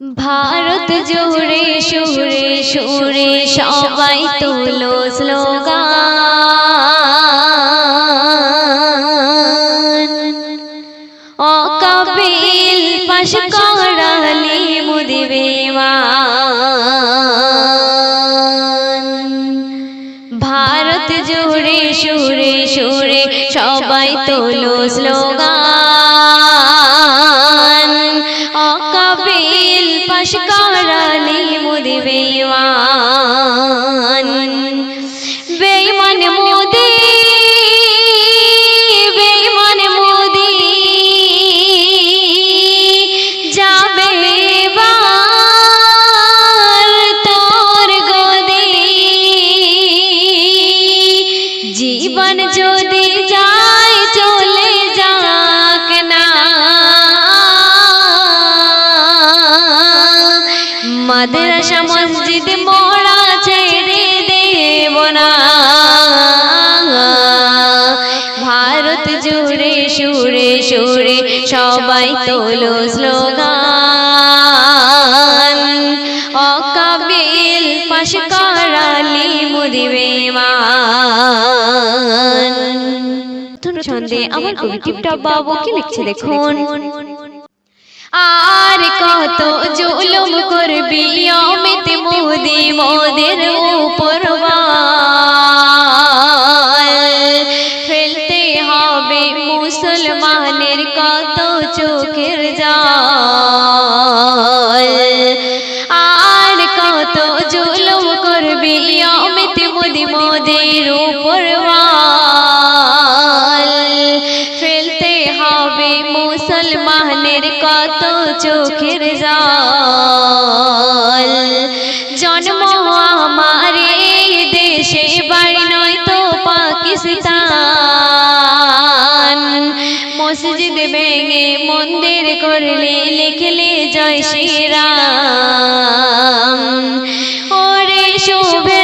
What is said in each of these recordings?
ভারত জুড়ে, সুরে সুরে সবাই তোলো স্লোগান। অকাবিল পাশ করালি মুদিবেমান ভারত জুড়ে, সুরে সুরে সবাই তোলো স্লোগান। মুদিবেমান তোলো স্লোগান, অকাবিল পাশ করালি মুদিবেমান ছন্দে আমার কবি টিপটপ বাবু কি লিখছে দেখুন? আর কত জুলুম করবি অমিত মোদি মোদের উপর মোদের উপর ফেলতে হবে মুসলমানের কত চোখের জাল। জন্ম আমার দেশে, বাড়ি নয় তো পাকিস্তান। মসজিদ ভেঙে মন্দির করলে লিখলে জয় শ্রীরাম। ওরে শুভেন্দু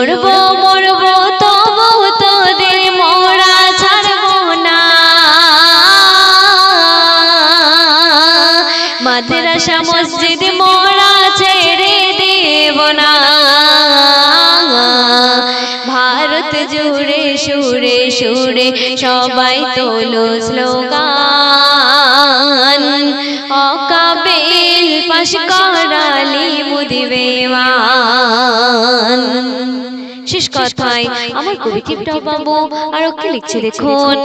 লড়বো মরবো, তবু তোদের মোড়া ছাড়বো না। মাদ্রাসা, মসজিদ মোড়া ছেড়ে দেব না। ভারত জুড়ে, সুরে সুরে সবাই তোলো স্লোগান। অকাবিল পাশ করালি মুদিবেমান শেষ কথায় আমার কবি টিপটপ বাবু আরও কি লিখছে দেখুন।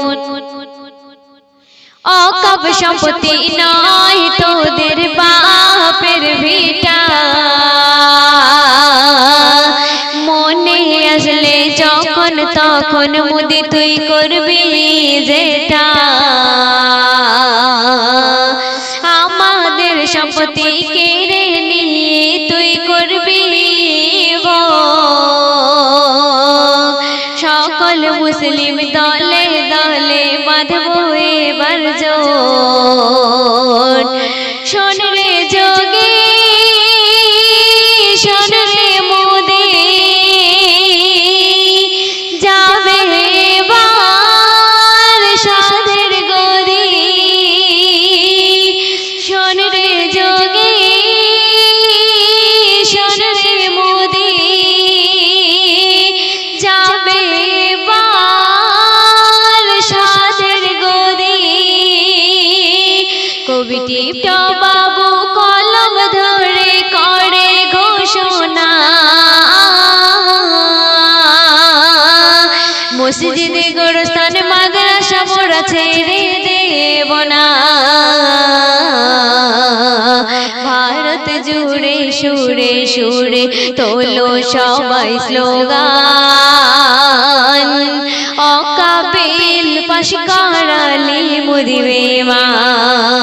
অকাব সম্পত্তি নয় তোদের বাপের ভিটা। মনে আসলে যখন তখন মুদি তুই করবি যেটা। আমাদের সম্পত্তি সকল মুসলিম দলে দলে বাঁধবো এবার জোট সুরে সুরে তোলো সবাই স্লোগান। অকাবিল পাশ করালি মুদিবে বেমান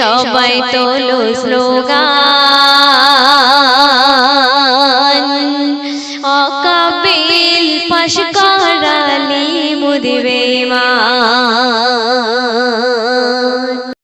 সবাই তোলো স্লোগান।